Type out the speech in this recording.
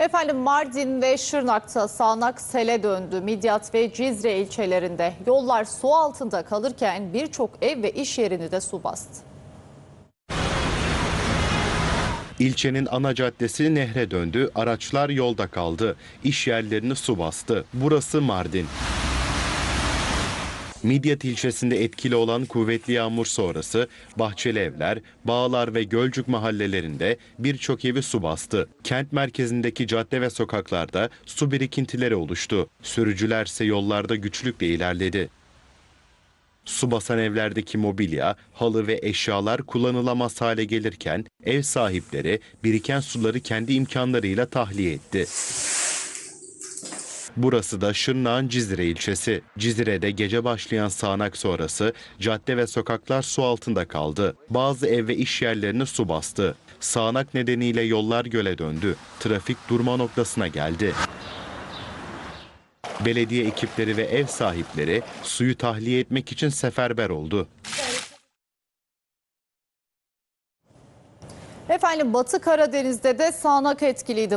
Efendim Mardin ve Şırnak'ta sağanak sele döndü. Midyat ve Cizre ilçelerinde yollar su altında kalırken birçok ev ve iş yerini de su bastı. İlçenin ana caddesi nehre döndü, araçlar yolda kaldı, iş yerlerini su bastı. Burası Mardin. Midyat ilçesinde etkili olan kuvvetli yağmur sonrası Bahçeli Evler, Bağlar ve Gölcük mahallelerinde birçok evi su bastı. Kent merkezindeki cadde ve sokaklarda su birikintileri oluştu. Sürücüler ise yollarda güçlükle ilerledi. Su basan evlerdeki mobilya, halı ve eşyalar kullanılamaz hale gelirken ev sahipleri biriken suları kendi imkanlarıyla tahliye etti. Burası da Şırnak'ın Cizre ilçesi. Cizire'de gece başlayan sağanak sonrası cadde ve sokaklar su altında kaldı. Bazı ev ve iş yerlerini su bastı. Sağanak nedeniyle yollar göle döndü. Trafik durma noktasına geldi. Belediye ekipleri ve ev sahipleri suyu tahliye etmek için seferber oldu. Efendim Batı Karadeniz'de de sağanak etkiliydi.